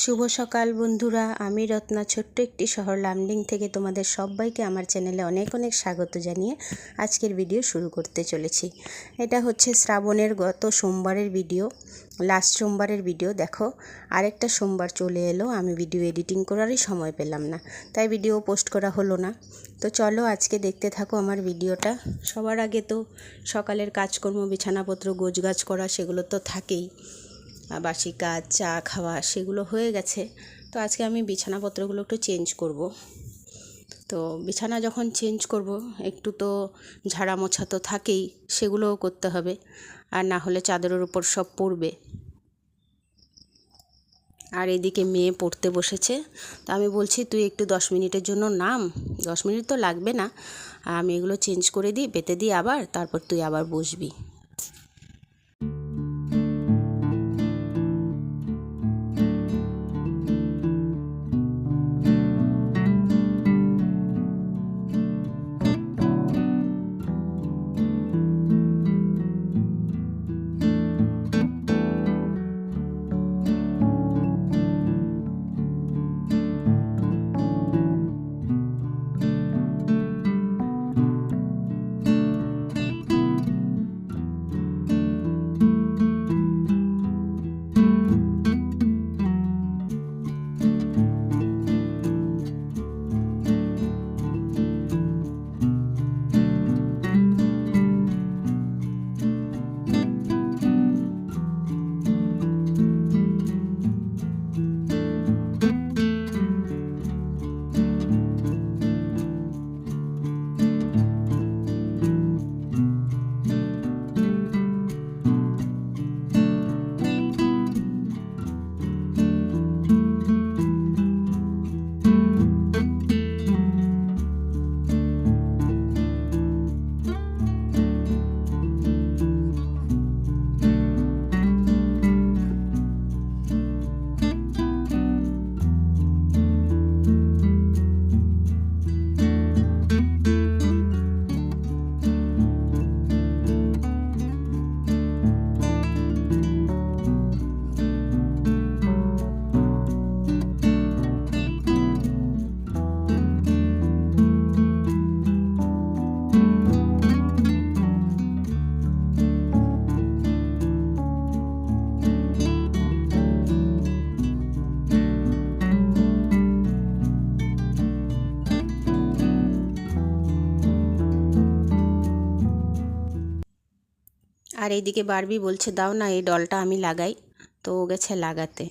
শুভ সকাল বন্ধুরা, আমি রত্না। ছোট্ট একটি শহর লামডিং থেকে তোমাদের সবাইকে আমার চ্যানেলে অনেক অনেক স্বাগত জানিয়ে আজকের ভিডিও শুরু করতে চলেছি। এটা হচ্ছে শ্রাবণের গত সোমবারের ভিডিও, লাস্ট সোমবারের ভিডিও। দেখো, আরেকটা সোমবার চলে এলো, আমি ভিডিও এডিটিং করারই সময় পেলাম না, তাই ভিডিও পোস্ট করা হলো না। তো চলো আজকে দেখতে থাকো আমার ভিডিওটা। সবার আগে তো সকালের কাজকর্ম, বিছানাপত্র, গোছগাছ করা, সেগুলো তো থাকেই। বাসি কাজ, চা খাওয়া সেগুলো হয়ে গেছে। তো আজকে আমি বিছানাপত্রগুলো একটু চেঞ্জ করব। তো বিছানা যখন চেঞ্জ করব, একটু তো ঝাড়া মোছা তো থাকেই, সেগুলোও করতে হবে। আর না হলে চাদরের উপর সব পড়বে। আর এদিকে মেয়ে পড়তে বসেছে। তো আমি বলছি, তুই একটু দশ মিনিটের জন্য নাম। দশ মিনিট তো লাগবে না। আমি এগুলো চেঞ্জ করে দিই, পেতে দিই আবার, তারপর তুই আবার বসবি। আর এইদিকে বারবি বলছে, দাও না এই ডলটা আমি লাগাই। তো ও গেছে লাগাতে।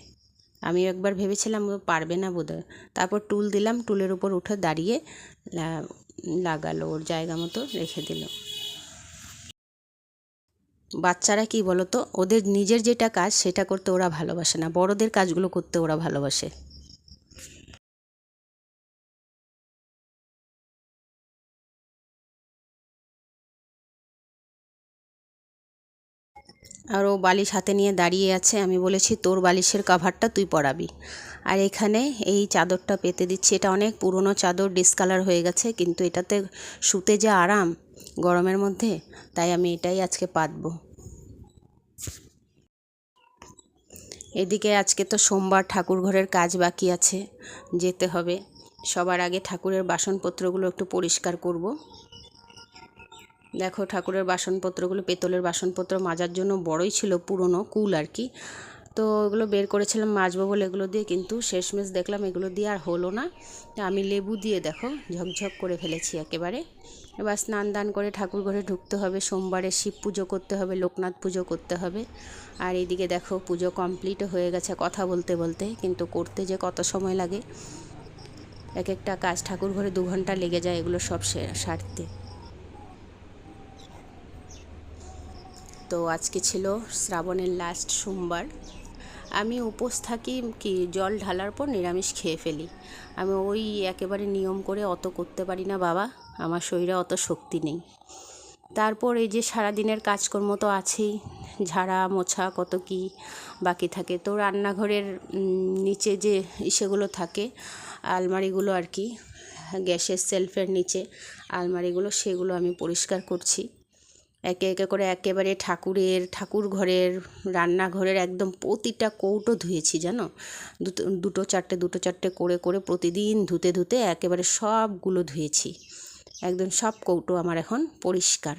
আমি একবার ভেবেছিলাম, ও পারবে না বোধহয়। তারপর টুল দিলাম, টুলের উপর উঠে দাঁড়িয়ে লাগালো, ওর জায়গা মতো রেখে দিল। বাচ্চারা কি বলতো, ওদের নিজের যেটা কাজ, সেটা করতে ওরা ভালোবাসে না। বড়দের কাজগুলো করতে ওরা ভালোবাসে। আর ও বালিশ হাতে নিয়ে দাঁড়িয়ে আছে। আমি বলেছি, তোর বালিশের কাভারটা তুই পরাবি। আর এখানে এই চাদরটা পেতে দিচ্ছি। এটা অনেক পুরনো চাদর ডিসকালার হয়ে গেছে, কিন্তু এটাতে শুতে যে আরাম গরমের মধ্যে, তাই আমি এটাই আজকে পাতবো। এদিকে আজকে তো সোমবার ঠাকুর ঘরের কাজ বাকি আছে, যেতে হবে। সবার আগে ঠাকুরের বাসনপত্রগুলো একটু পরিষ্কার করব। দেখো ঠাকুরের বাসনপত্রগুলো, পেতলের বাসনপত্র মাজার জন্য বড়ই ছিল, পুরনো, কুল আর কি। তো এগুলো বের করেছিলাম মাজবো বলে এগুলো দিয়ে, কিন্তু শেষমেশ দেখলাম এগুলো দিয়ে আর হলো না। আমি লেবু দিয়ে দেখো, ঝকঝক করে ফেলেছি একেবারে। এবার স্নান দান করে ঠাকুর ঘরে ঢুকতে হবে, সোমবারে শিব পুজো করতে হবে, লোকনাথ পুজো করতে হবে। আর এইদিকে দেখো পুজো কমপ্লিট হয়ে গেছে কথা বলতে বলতে, কিন্তু করতে যে কত সময় লাগে। এক একটা কাজ ঠাকুর ঘরে দু ঘণ্টা লেগে যায় এগুলো সব সারতে। তো আজকে ছিল শ্রাবণের লাস্ট সোমবার। আমি উপোস থাকি কি জল ঢালার পর নিরামিষ খেয়ে ফেলি। আমি ওই একেবারে নিয়ম করে অত করতে পারি না বাবা, আমার শরীরে অত শক্তি নেই। তারপর এই যে সারাদিনের কাজকর্ম তো আছেই, ঝাড়া, মোছা, কত কি বাকি থাকে। তো রান্নাঘরের নিচে যে ইসেগুলো থাকে, আলমারিগুলো আর কি, গ্যাসের সেলফের নিচে আলমারিগুলো, সেগুলো আমি পরিষ্কার করছি। একে একে করে একেবারে ঠাকুরের ঠাকুর ঘরের রান্নাঘরের একদম প্রতিটা কৌটো ধুয়েছি, জানো? দুটো চারটে দুটো চারটে করে করে প্রতিদিন ধুতে ধুতে একেবারে সবগুলো ধুয়েছি। একদম সব কৌটো আমার এখন পরিষ্কার।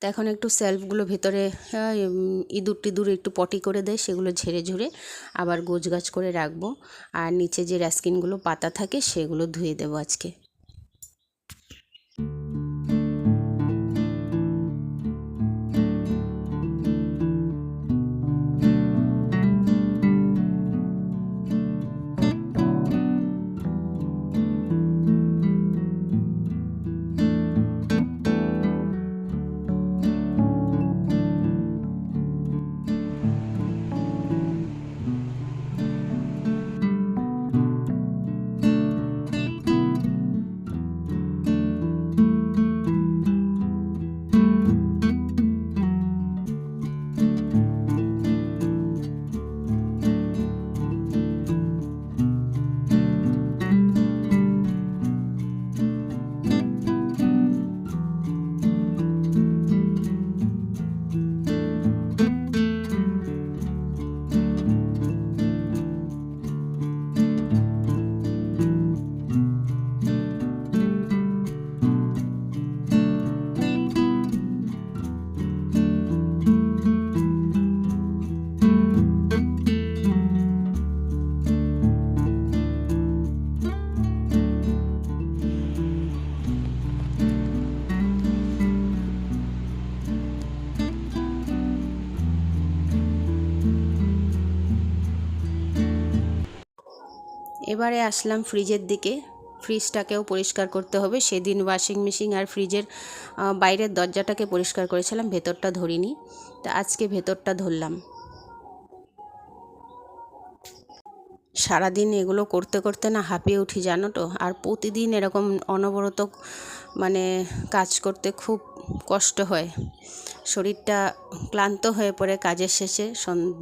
তো এখন একটু সেলফগুলো ভেতরে ইঁদুর টিঁদুর একটু পটি করে দেয়, সেগুলো ঝেড়ে ঝুড়ে আবার গোছগাছ করে রাখব। আর নিচে যে র্যাস্কিনগুলো পাতা থাকে, সেগুলো ধুয়ে দেবো আজকে। এবারে আসলাম ফ্রিজের দিকে। ফ্রিজটাকেও পরিষ্কার করতে হবে। সেদিন ওয়াশিং মেশিন আর ফ্রিজের বাইরের দরজাটাকে পরিষ্কার করেছিলাম, ভেতরটা ধরিনি। তা আজকে ভেতরটা ধরলাম। সারাদিন এগুলো করতে করতে না হাঁপিয়ে উঠি, জানো তো? আর প্রতিদিন এরকম অনবরত মানে কাজ করতে খুব কষ্ট হয়। শরীরটা ক্লান্ত হয়ে পড়ে কাজের শেষে।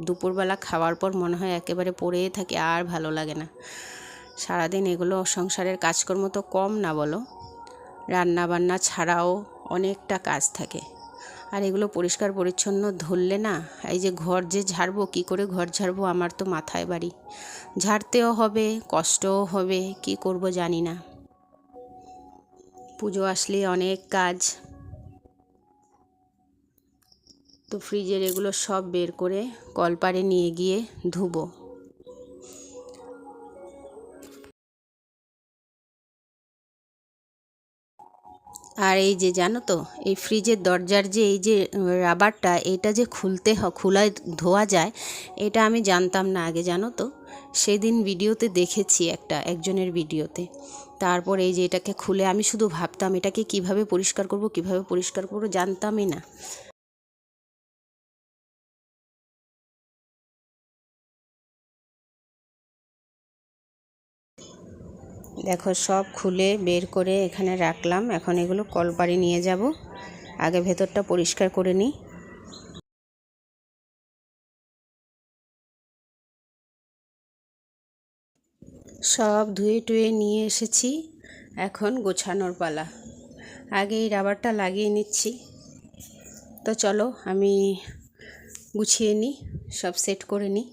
দুপুরবেলা খাওয়ার পর মনে হয় একেবারে পড়েই থাকে, আর ভালো লাগে না। সারাদিন এগুলো সংসারের কাজকর্ম তো কম না বলো। রান্না বান্না ছাড়াও অনেকটা কাজ থাকে। আর এগুলো পরিষ্কার পরিচ্ছন্ন ধরলে না, এই যে ঘর যে ঝাড়বো, কী করে ঘর ঝাড়বো আমার তো মাথায় বাড়ি। ঝাড়তেও হবে, কষ্টও হবে, কি করব জানি না। পুজো আসলে অনেক কাজ। তো ফ্রিজের এগুলো সব বের করে কলপারে নিয়ে গিয়ে ধুবো। আর এই যে জানো তো, এই ফ্রিজের দরজার যে এই যে রাবারটা, এটা যে খুলতে খোলায় ধোয়া যায়, এটা আমি জানতাম না আগে জানো তো। সেদিন ভিডিওতে দেখেছি একটা, একজনের ভিডিওতে। তারপর এই যে এটাকে খুলে আমি শুধু ভাবতাম, এটাকে কীভাবে পরিষ্কার করব, কীভাবে পরিষ্কার করব জানতামই না। দেখো, সব খুলে বের করে এখানে রাখলাম। এখন এগুলো কলপাড়ি নিয়ে যাব। আগে ভেতরটা পরিষ্কার করে নিই। সব ধুয়ে টুয়ে নিয়ে এসেছি। এখন গোছানোর পালা। আগে এই রাবারটা লাগিয়ে নিচ্ছি। তো চলো, আমি গুছিয়ে নিই, সব সেট করে নিই।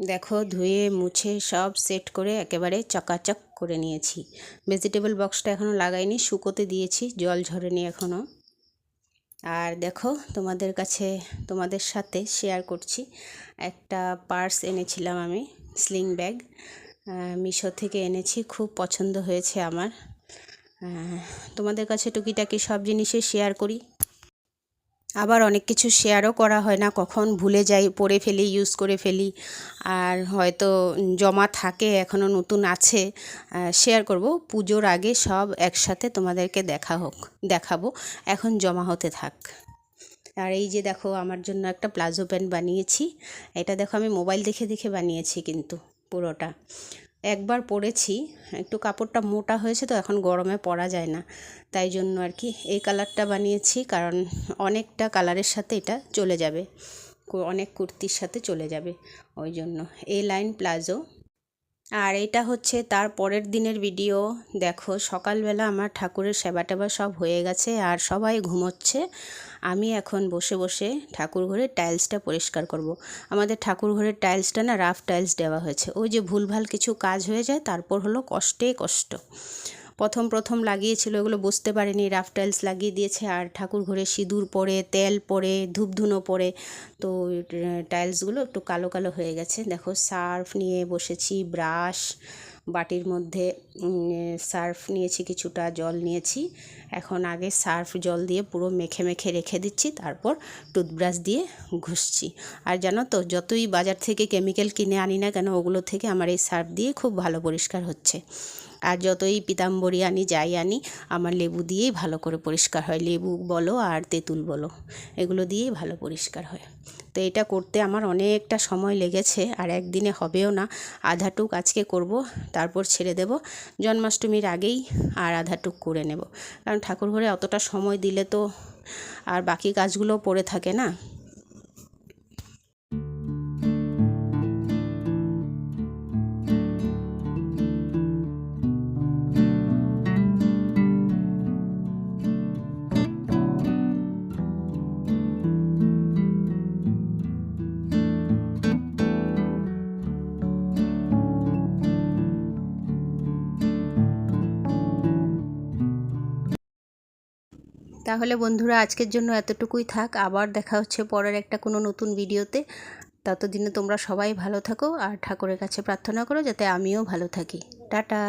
দেখো, ধুয়ে, মুছে সব সেট করে একেবারে চকাচক করে নিয়েছি। ভেজিটেবল বক্সটা এখনও লাগাইনি, শুকোতে দিয়েছি, জল ঝরেনি এখনও আর দেখো, তোমাদের কাছে, তোমাদের সাথে শেয়ার করছি। একটা পার্স এনেছিলাম আমি স্লিং ব্যাগ মিশো থেকে এনেছি, খুব পছন্দ হয়েছে আমার। তোমাদের কাছে টুকিটাকি সব জিনিসই শেয়ার করি। আবার অনেক কিছু শেয়ারও করা হয় না। কখন ভুলে যাই পরে ফেলি ইউজ করে ফেলি। আর হয়তো জমা থাকে এখনও নতুন আছে শেয়ার করব। পুজোর আগে সব একসাথে তোমাদেরকে দেখা হোক, দেখাবো। এখন জমা হতে থাক। আর এই যে দেখো, আমার জন্য একটা প্লাজো প্যান্ট বানিয়েছি। এটা দেখো, আমি মোবাইল দেখে দেখে বানিয়েছি কিন্তু পুরোটা। একবার পরেছি, একটু কাপড়টা মোটা হয়েছে তো এখন গরমে পরা যায় না। তাই জন্য আর কি এই কালারটা বানিয়েছি, কারণ অনেকটা কালারের সাথে এটা চলে যাবে। অনেক কুর্তির সাথে চলে যাবে। ওই জন্য এই লাইন প্লাজো আর এটা হচ্ছে তার পরের দিনের ভিডিও। দেখো, সকালবেলা আমার ঠাকুরের সেবা টেবা সব হয়ে গেছে আর সবাই ঘুমোচ্ছে। আমি এখন বসে বসে ঠাকুর ঘরের টাইলসটা পরিষ্কার করব। আমাদের ঠাকুর ঘরের টাইলসটা না রাফ টাইলস দেওয়া হয়েছে। ওই যে ভুলভাল কিছু কাজ হয়ে যায়, তারপর হলো কষ্টে কষ্ট। প্রথম প্রথম লাগিয়েছিল, এগুলো বুঝতে পারিনি। রাফ টাইলস লাগিয়ে দিয়েছে আর ঠাকুর ঘরে সিঁদুর পড়ে তেল পড়ে ধূপধুনো পড়ে তো টাইলসগুলো একটু কালো কালো হয়ে গেছে। দেখো, সার্ফ নিয়ে বসেছি, ব্রাশ, বাটির মধ্যে সার্ফ নিয়েছি, কিছুটা জল নিয়েছি। এখন আগে সার্ফ জল দিয়ে পুরো মেখে মেখে রেখে দিচ্ছি, তারপর টুথব্রাশ দিয়ে ঘষছি। আর জানো তো, যতই বাজার থেকে কেমিক্যাল কিনে আনি না কেন, ওগুলো থেকে আমার এই সার্ফ দিয়ে খুব ভালো পরিষ্কার হচ্ছে। আর যতই পিতাম্বরী আনি, যাই আনি, আমার লেবু দিয়েই ভালো করে পরিষ্কার হয়। লেবু বলো আর তেঁতুল বলো, এগুলো দিয়েই ভালো পরিষ্কার হয়। তো এটা করতে আমার অনেকটা সময় লেগেছে আর একদিনে হবেও না। আধাটুক আজকে করব, তারপর ছেড়ে দেব। জন্মাষ্টমীর আগেই আর আধাটুক করে নেব। কারণ ঠাকুর ঘরে অতটা সময় দিলে তো আর বাকি কাজগুলো পড়ে থাকে না। তাহলে বন্ধুরা আজকের জন্য এতটুকুই থাক। আবার দেখা হচ্ছে পরের একটা কোনো নতুন ভিডিওতে। ততদিনে তোমরা সবাই ভালো থাকো আর ঠাকুরের কাছে প্রার্থনা করো যাতে আমিও ভালো থাকি। টাটা।